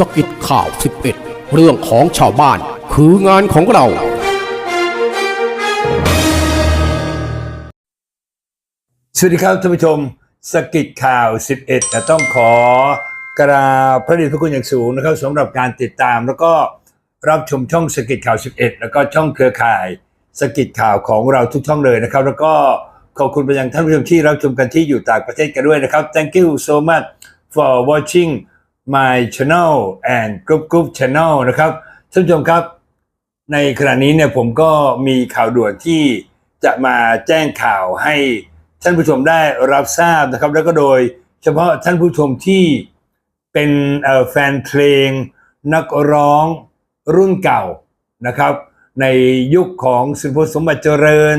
สกิดข่าว 11 เรื่องของชาวบ้านคืองานของเรา สวัสดีครับท่านผู้ชมสกิดข่าว 11นะต้องขอกราบพระเดชพระคุณอย่างสูงนะครับสำหรับการติดตามแล้วก็รับชมช่องสกิดข่าว 11 แล้วก็ช่องเครือข่ายสกิดข่าวของเราทุกช่องเลยนะครับ แล้วก็ขอบคุณไปยังท่านผู้ชมที่รับชมกันที่อยู่ต่างประเทศกันด้วยนะครับ thank you so much for watching my channel and group group channel นะครับท่านผู้ชมครับ ในขณะนี้เนี่ยผมก็มีข่าวด่วนที่จะมาแจ้งข่าวให้ท่านผู้ชมได้รับทราบนะครับ แล้วก็โดยเฉพาะท่านผู้ชมที่เป็นแฟนเพลง นักร้องรุ่นเก่านะครับ ในยุคของสุพสมบัติเจริญ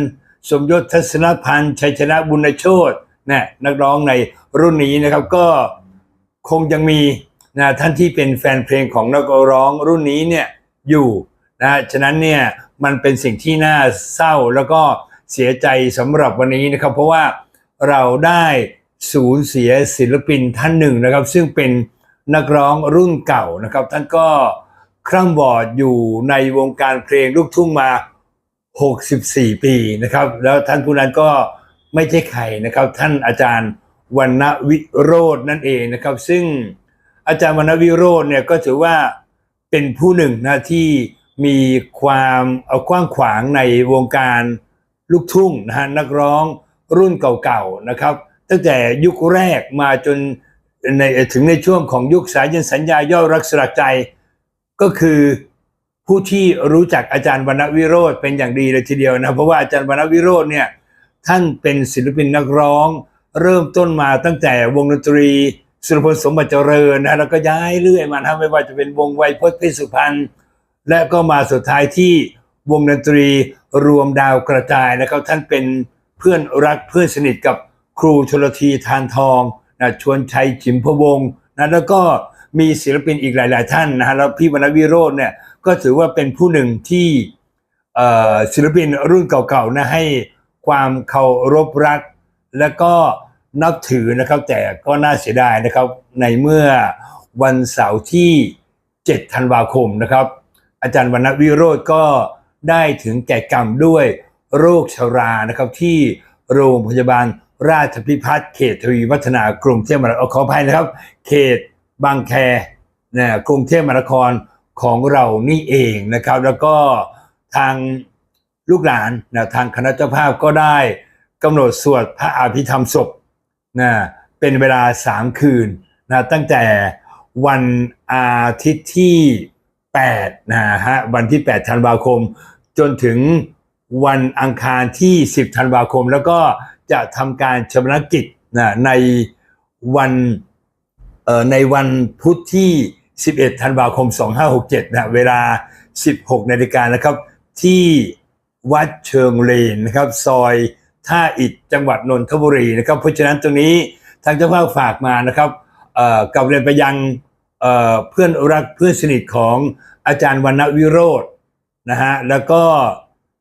สมยศทัศนพันธ์ชัยชนะบุญโชตนะนักร้องในรุ่นนี้นะครับก็คงยังมี นะท่านที่เป็นแฟนเพลงของนักร้องรุ่นนี้เนี่ยอยู่นะฉะนั้นเนี่ยมันเป็นสิ่งที่น่าเศร้าแล้วก็เสียใจสำหรับวันนี้นะครับ เพราะว่าเราได้สูญเสียศิลปินท่านหนึ่งนะครับ ซึ่งเป็นนักร้องรุ่นเก่านะครับ ท่านก็คร่ำวอดอยู่ในวงการเพลงลูกทุ่งมา 64 ปีนะครับ แล้วท่านผู้นั้นก็ไม่ใช่ใครนะครับ ท่านอาจารย์วรรณวิโรจน์นั่นเองนะครับ ซึ่ง อาจารย์วรรณวิโรจน์เนี่ยก็ถือว่าเป็นผู้หนึ่งนะที่มีความเอากว้างขวางในวงการลูกทุ่งนะฮะนักร้องรุ่นเก่าๆนะครับ ตั้งแต่ยุคแรกมาจนในถึงในช่วงของยุคสายยันสัญญาย่อรักสลักใจก็คือผู้ที่รู้จักอาจารย์วรรณวิโรธเป็นอย่างดีเลยทีเดียวนะเพราะว่าอาจารย์วรรณวิโรธเนี่ยท่านเป็นศิลปินนักร้อง เริ่มต้นมาตั้งแต่วงดนตรี สุรพลสมบัติเจริญนะแล้วก็ย้ายเรื่อยมานะไม่ว่าจะเป็นวงไวยพจน์เพชรสุพรรณและก็มาสุดท้ายที่วงดนตรีรวมดาวกระจายนะครับท่านเป็นเพื่อนรักเพื่อนสนิทกับครูชลทีทานทองนะชวนชัยจิมพวงนะแล้วก็มีศิลปินอีกหลาย ๆ ท่านนะฮะแล้วพี่วรรณวิโรจน์เนี่ยก็ถือว่าเป็นผู้หนึ่งที่ศิลปินรุ่นเก่าๆนะให้ความเคารพรัก และก็ นับถือนะครับ แต่ก็น่าเสียดายนะครับ ในเมื่อวันเสาร์ที่ 7 ธันวาคมนะครับ อาจารย์วรรณวิโรธก็ได้ถึงแก่กรรมด้วยโรคชรานะครับที่โรงพยาบาลราชพิพัฒน์เขตทวีวัฒนากรุงเทพมหานครขออภัยนะครับ เขตบางแคนะกรุงเทพมหานครของเรานี่เองนะครับ แล้วก็ทางลูกหลานนะทางคณะเจ้าภาพก็ได้กำหนดสวดพระอภิธรรมศพ นะเป็นเวลาสามคืนนะตั้งแต่วันอาทิตย์ที่8นะฮะวันที่ 8 ธันวาคม จนถึงวันอังคารที่ 10 ธันวาคม แล้วก็จะทำการชำระกิจนะในวันในวันพุธที่ 11 ธันวาคม 2567นะเวลา 16 นาฬิกานะครับ ที่วัดเชิงเลนนะครับ ซอย ท่าอิฐจังหวัดนนทบุรีนะครับเพราะฉะนั้นตรงนี้ทางเจ้าภาพฝากมานะครับกับเรียนไปยังเเพื่อนรักเพื่อนสนิทของอาจารย์วรรณวิโรจน์นะฮะแล้วก็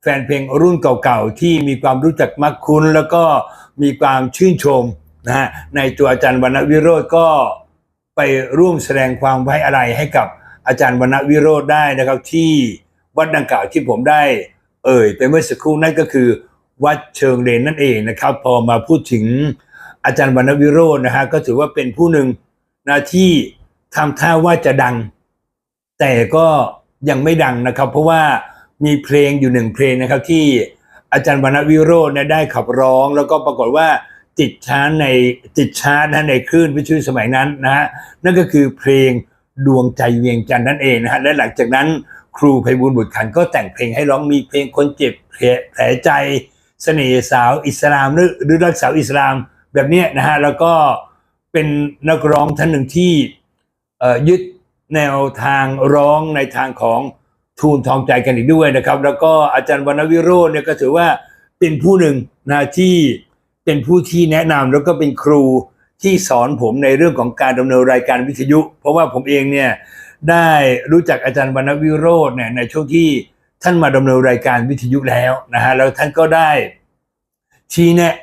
แฟนเพลงรุ่นเก่าๆ ที่มีความรู้จักมักคุ้น แล้วก็มีความชื่นชมนะฮะในตัวอาจารย์วรรณวิโรจน์ก็ไปร่วมแสดงความไว้อะไรให้กับอาจารย์วรรณวิโรจน์ได้นะครับที่วัดดังกล่าวที่ผมได้ เอ่ยไปเมื่อสักครู่นั่นก็คือ วัดเชิงเลนนั่นเองนะครับ พอมาพูดถึงอาจารย์วรรณวิโรจน์นะฮะก็ถือว่าเป็นผู้หนึ่งนะที่ทำท่าว่าจะดัง แต่ก็ยังไม่ดังนะครับ เพราะว่ามีเพลงอยู่หนึ่งเพลงนะครับที่อาจารย์วรรณวิโรจน์ได้ขับร้อง แล้วก็ปรากฏว่าติดชาร์ในติดชาร์นะในคลื่นวิทยุสมัยนั้นนะฮะนั่นก็คือเพลงดวงใจเวียงจันทร์นั่นเองนะฮะและหลังจากนั้นครูไพบูลบุตรขันก็แต่งเพลงให้ร้องมีเพลงคนเจ็บแผลใจ เสน่ห์สาวอิสลามหรือหรือรักสาวอิสลามแบบเนี้ยนะฮะแล้วก็เป็นนักร้องท่านหนึ่งที่ยึดแนวทางร้องในทางของทูลทองใจกันอีกด้วยนะครับ แล้วก็อาจารย์วรรณวิโรจน์เนี่ยก็ถือว่าเป็นผู้หนึ่งนะที่เป็นผู้ที่แนะนำแล้วก็เป็นครูที่สอนผมในเรื่องของการดำเนินรายการวิทยุ เพราะว่าผมเองเนี่ยได้รู้จักอาจารย์วรรณวิโรจน์เนี่ยในช่วงที่ ท่านมาดำเนินรายการวิทยุแล้วนะฮะแล้วท่านก็ได้ชี้แนะ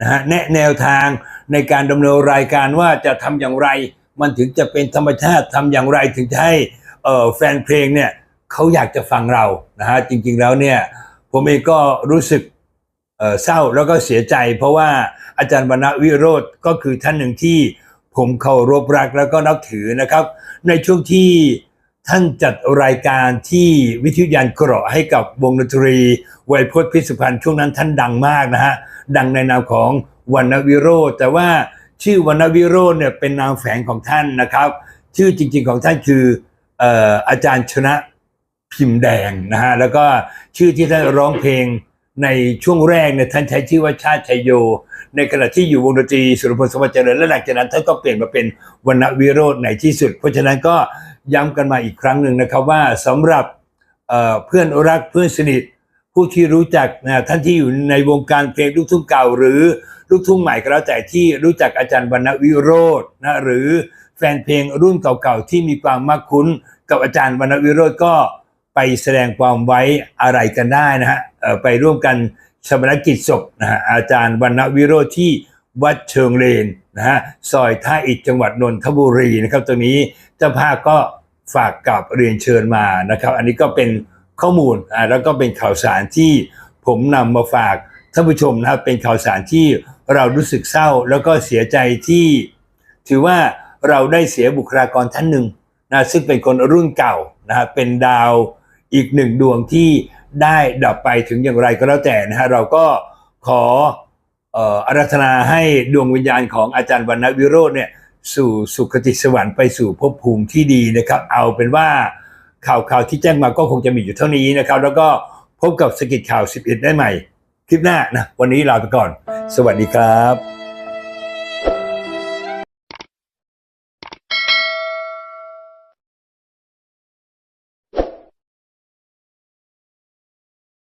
นะฮะแนะแนวทางในการดำเนินรายการว่าจะทำอย่างไร มันถึงจะเป็นธรรมชาติทำอย่างไรถึงจะให้แฟนเพลงเนี่ยเขาอยากจะฟังเรานะฮะจริงๆแล้วเนี่ยผมเองก็รู้สึกเเศร้าแล้วก็เสียใจ เพราะว่าอาจารย์วรรณวิโรธก็คือท่านหนึ่งที่ผมเคารพรักแล้วก็นับถือนะครับ ในช่วงที่ ท่านจัดรายการที่วิทยุยานเกราะให้กับวงดนตรีไวยพจน์พิสุพันธ์ช่วงนั้นท่านดังมากนะฮะ ดังในนามของวรรณวิโรธแต่ว่าชื่อวรรณวิโรธเนี่ยเป็นนามแฝงของท่านนะครับ ชื่อจริง ๆของท่านคืออออาจารย์ชนะพิมพ์แดงนะฮะแล้วก็ชื่อที่ท่านร้องเพลงในช่วงแรกเนี่ยท่านใช้ชื่อว่าชาติชัยโย ในขณะที่อยู่วงดนตรีสุรพลสวัสดิ์เจริญและหลังจากนั้นท่านก็เปลี่ยนมาเป็นวรรณวิโรธในที่สุด เพราะฉะนั้นก็ ย้ำกันมาอีกครั้งหนึ่งนะครับว่าสำหรับเพื่อนรักเพื่อนสนิทผู้ที่รู้จักนะท่านที่อยู่ในวงการเพลงลูกทุ่งเก่า หรือลูกทุ่งใหม่ก็แล้วแต่ที่รู้จักอาจารย์วรรณวิโรจน์นะหรือแฟนเพลงรุ่นเก่าๆที่มีความมักคุ้นกับอาจารย์วรรณวิโรจน์ก็ไปแสดงความไว้อะไรกันได้นะฮะไปร่วมกันชำระกิจศพนะฮะอาจารย์วรรณวิโรจน์ที่วัดเชิงเลน นะฮะซอยท่าอิฐจังหวัดนนทบุรีนะครับตรงนี้เจ้าภาพก็ฝากกับเรียนเชิญมานะครับ อันนี้ก็เป็นข้อมูลอ่าแล้วก็เป็นข่าวสารที่ผมนำมาฝากท่านผู้ชมนะครับเป็นข่าวสารที่เรารู้สึกเศร้าแล้วก็เสียใจที่ ถือว่าเราได้เสียบุคลากรท่านหนึ่งนะซึ่งเป็นคนรุ่นเก่านะฮะเป็นดาวอีกหนึ่งดวงที่ได้ดับไปถึงอย่างไรก็แล้วแต่นะฮะเราก็ขอ อาราธนาให้ดวงวิญญาณของอาจารย์วรรณวิโรจน์เนี่ยสู่สุคติสวรรค์ไปสู่ภพภูมิที่ดีนะครับ เอาเป็นว่าข่าวข่าวที่แจ้งมาก็คงจะมีอยู่เท่านี้นะครับ แล้วก็พบกับสกิดข่าว 11 ได้ใหม่ คลิปหน้านะ วันนี้ลาไปก่อน สวัสดีครับ